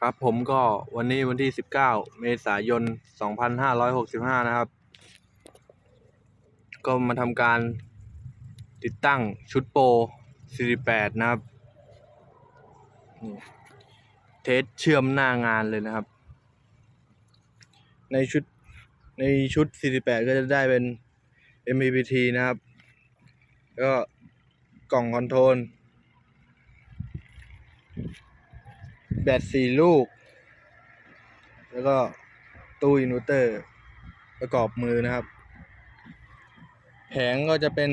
ครับผมก็วันนี้วันที่ 19 เมษายน 2565 นะครับ ก็มาทำการติดตั้งชุดโปร 48 นะครับนี่เทสเชื่อมหน้างานเลยนะครับ ในชุดในชุด 48 ก็จะได้เป็น MPPT นะครับ ก็กล่องคอนโทรล แบตสี่ลูก แล้วก็ตู้อินเวอร์เตอร์ ประกอบมือนะครับ แผงก็จะเป็น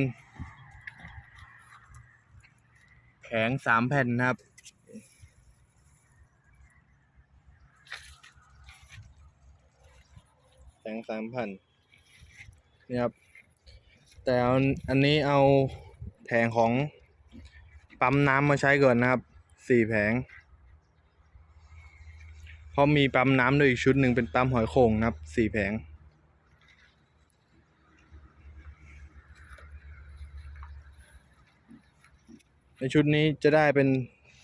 แผงสามแผ่นนะครับแผงสามแผ่นนี่ครับ แต่อันนี้เอาแผงของปั๊มน้ำมาใช้ก่อนนะครับสี่แผง เพราะมีปั๊มน้ำด้วยอีกชุดหนึ่งเป็นปั๊มหอยโข่งนะครับสี่แผง ในชุดนี้จะได้เป็น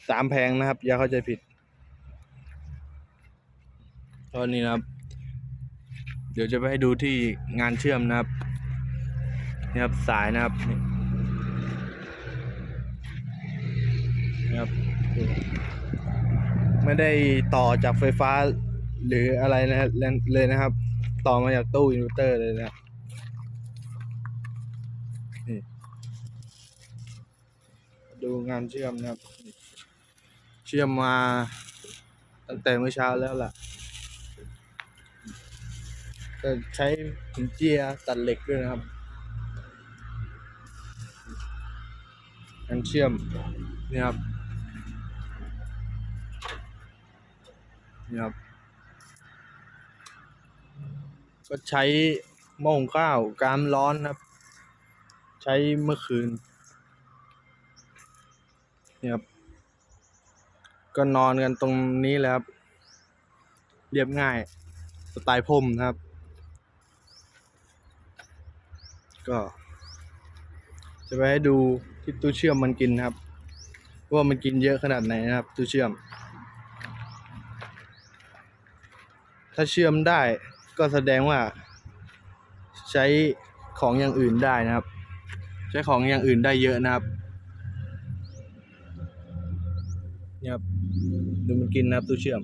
สามแผงนะครับ อย่าเข้าใจผิดตอนนี้นะครับ เดี๋ยวจะไปให้ดูที่งานเชื่อมนะครับนี่ครับสายนะครับนี่นี่ครับ ไม่ได้ต่อจากไฟฟ้าหรืออะไรนะเลยนะครับ ต่อมาจากตู้อินเวอร์เตอร์เลยนะนดูงานเชื่อมนะครับ เชื่อมมาตั้งแต่เมื่อเช้าแล้วล่ะก็ใช้ขุนเจียตัดเหล็กด้วยนะครับงานเชื่อมนี่ครับ นี่ครับ ก็ใช้หม้อหุงข้าวกามร้อนครับ ใช้เมื่อคืนนี่ครับ ก็นอนกันตรงนี้แหละครับ เรียบง่ายสไตล์พรมนะครับ ก็จะไปให้ดูที่ตู้เชื่อมมันกินครับ ว่ามันกินเยอะขนาดไหนนะครับตู้เชื่อม ถ้าเชื่อมได้ก็แสดงว่า ใช้ของอย่างอื่นได้นะครับ ใช้ของอย่างอื่นได้เยอะนะครับนี่ครับดูมันกินนะครับตู้เชื่อม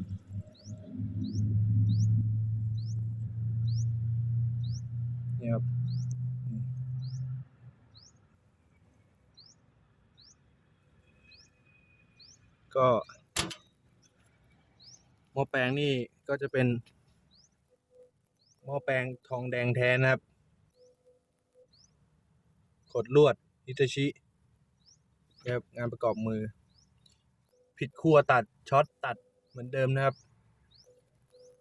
นี่ครับก็หม้อแปลงนี่ก็จะเป็น หม้อแปลงทองแดงแท้นะครับกดลวดอิตาชินะครับงานประกอบมือ ผิดขั้วตัดช็อตตัดเหมือนเดิมนะครับ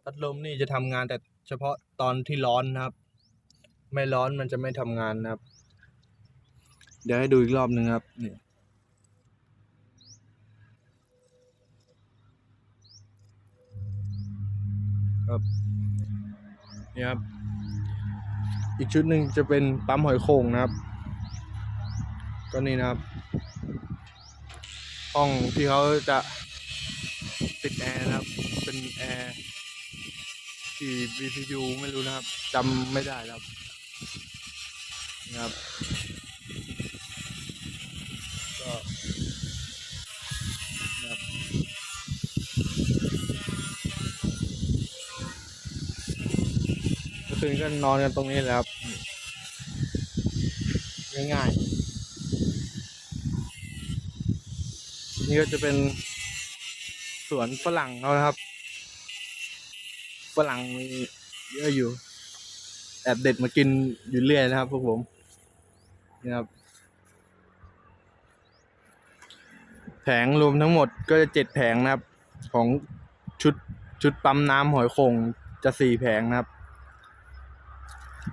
พัดลมนี่จะทำงานแต่เฉพาะตอนที่ร้อนนะครับ ไม่ร้อนมันจะไม่ทำงานนะครับ เดี๋ยวให้ดูอีกรอบหนึ่งครับนี่ครับ นี่ครับ อีกชุดหนึ่งจะเป็นปั๊มหอยโข่งนะครับ ก็นี่นะครับ ห้องที่เขาจะติดแอร์นะครับ เป็นแอร์ที่ BPU ไม่รู้นะครับจำไม่ได้ครับนะครับ คืนก็นอนกันตรงนี้แหละครับ ง่ายๆ นี่ก็จะเป็นสวนฝรั่งเขานะครับ ฝรั่งมีเยอะอยู่ แอบเด็ดมากินอยู่เรื่อยนะครับพวกผมนี่ครับแผงรวมทั้งหมดก็จะเจ็ดแผงนะครับ ของชุดชุดปั๊มน้ำหอยโข่งจะสี่แผงนะครับ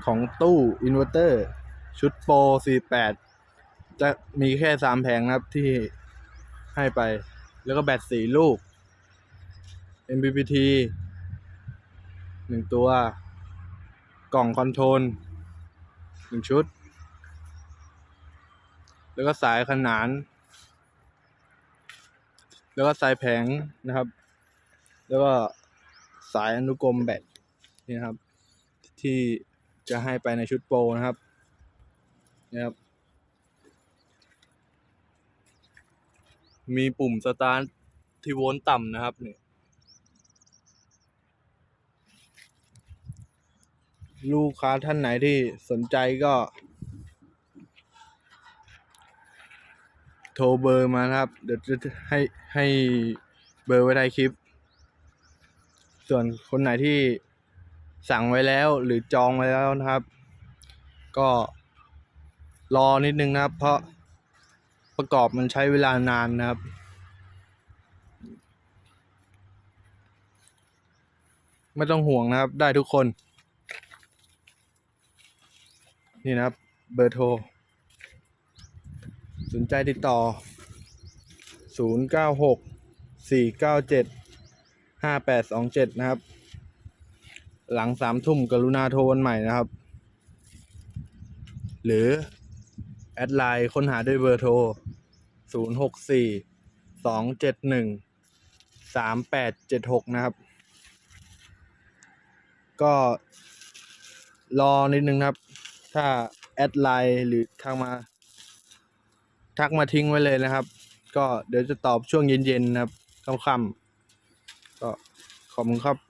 ของตู้อินเวอร์เตอร์ชุดโปร48 จะมีแค่สามแผงนะครับที่ให้ไป แล้วก็แบตสี่ลูก MPPT หนึ่งตัว กล่องคอนโทรลหนึ่งชุด แล้วก็สายขนาน แล้วก็สายแผงนะครับ แล้วก็สายอนุกรมแบตนี่นะครับที่ จะให้ไปในชุดโปรนะครับนี่ครับ มีปุ่มสตาร์ทที่โวลต์ต่ำนะครับเนี่ยลูกค้าท่านไหนที่สนใจก็ โทรเบอร์มาครับ เดี๋ยวจะให้ให้เบอร์ไว้ในคลิป ส่วนคนไหนที่ สั่งไว้แล้วหรือจองไว้แล้วนะครับ ก็รอนิดนึงนะครับ เพราะประกอบมันใช้เวลานานนะครับ ไม่ต้องห่วงนะครับได้ทุกคน นี่นะครับเบอร์โทร สนใจติดต่อ 096 497 5827 นะครับ หลังสามทุ่มกรุณาโทรวันใหม่นะครับ หรือ แอดไลน์ค้นหาด้วยเบอร์โทร 064 271 3876 นะครับ ก็รอนิดนึงครับ ถ้าแอดไลน์หรือทางมา ทักมาทิ้งไว้เลยนะครับ ก็เดี๋ยวจะตอบช่วงเย็นๆนะครับค่ำๆก็ขอบคุณครับ